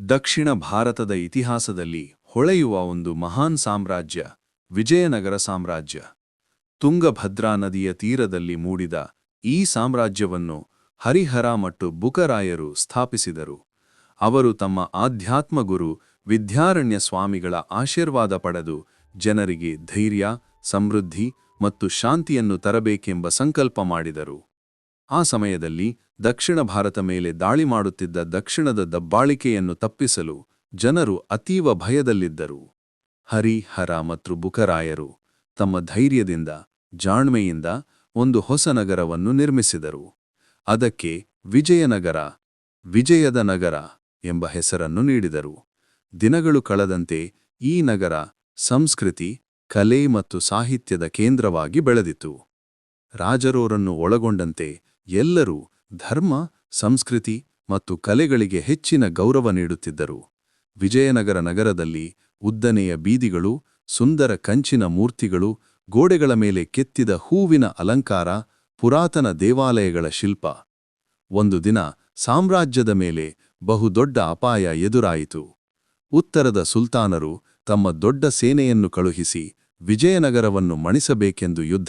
ದಕ್ಷಿಣ ಭಾರತದ ಇತಿಹಾಸದಲ್ಲಿ ಹೊಳೆಯುವ ಒಂದು ಮಹಾನ್ ಸಾಮ್ರಾಜ್ಯ ವಿಜಯನಗರ ಸಾಮ್ರಾಜ್ಯ. ತುಂಗಭದ್ರಾ ನದಿಯ ತೀರದಲ್ಲಿ ಮೂಡಿದ ಈ ಸಾಮ್ರಾಜ್ಯವನ್ನು ಹರಿಹರ ಮತ್ತು ಬುಕರಾಯರು ಸ್ಥಾಪಿಸಿದರು. ಅವರು ತಮ್ಮ ಆಧ್ಯಾತ್ಮ ಗುರು ವಿದ್ಯಾರಣ್ಯ ಸ್ವಾಮಿಗಳ ಆಶೀರ್ವಾದ ಪಡೆದು ಜನರಿಗೆ ಧೈರ್ಯ, ಸಮೃದ್ಧಿ ಮತ್ತು ಶಾಂತಿಯನ್ನು ತರಬೇಕೆಂಬ ಸಂಕಲ್ಪ ಮಾಡಿದರು. ಆ ಸಮಯದಲ್ಲಿ ದಕ್ಷಿಣ ಭಾರತ ಮೇಲೆ ದಾಳಿ ಮಾಡುತ್ತಿದ್ದ ದಕ್ಷಿಣದ ದಬ್ಬಾಳಿಕೆಯನ್ನು ತಪ್ಪಿಸಲು ಜನರು ಅತೀವ ಭಯದಲ್ಲಿದ್ದರು. ಹರಿ ಹರ ಮತ್ತು ಬುಕರಾಯರು ತಮ್ಮ ಧೈರ್ಯದಿಂದ, ಜಾಣ್ಮೆಯಿಂದ ಒಂದು ಹೊಸ ನಗರವನ್ನು ನಿರ್ಮಿಸಿದರು. ಅದಕ್ಕೆ ವಿಜಯನಗರ, ವಿಜಯದ ನಗರ ಎಂಬ ಹೆಸರನ್ನು ನೀಡಿದರು. ದಿನಗಳು ಕಳೆದಂತೆ ಈ ನಗರ ಸಂಸ್ಕೃತಿ, ಕಲೆ ಮತ್ತು ಸಾಹಿತ್ಯದ ಕೇಂದ್ರವಾಗಿ ಬೆಳೆದಿತು ರಾಜರೋರನ್ನು ಒಳಗೊಂಡಂತೆ ಎಲ್ಲರೂ ಧರ್ಮ, ಸಂಸ್ಕೃತಿ ಮತ್ತು ಕಲೆಗಳಿಗೆ ಹೆಚ್ಚಿನ ಗೌರವ ನೀಡುತ್ತಿದ್ದರು. ವಿಜಯನಗರ ನಗರದಲ್ಲಿ ಉದ್ದನೆಯ ಬೀದಿಗಳು, ಸುಂದರ ಕಂಚಿನ ಮೂರ್ತಿಗಳು, ಗೋಡೆಗಳ ಮೇಲೆ ಕೆತ್ತಿದ ಹೂವಿನ ಅಲಂಕಾರ, ಪುರಾತನ ದೇವಾಲಯಗಳ ಶಿಲ್ಪ. ಒಂದು ದಿನ ಸಾಮ್ರಾಜ್ಯದ ಮೇಲೆ ಬಹುದೊಡ್ಡ ಅಪಾಯ ಎದುರಾಯಿತು. ಉತ್ತರದ ಸುಲ್ತಾನರು ತಮ್ಮ ದೊಡ್ಡ ಸೇನೆಯನ್ನು ಕಳುಹಿಸಿ ವಿಜಯನಗರವನ್ನು ಮಣಿಸಬೇಕೆಂದು ಯುದ್ಧ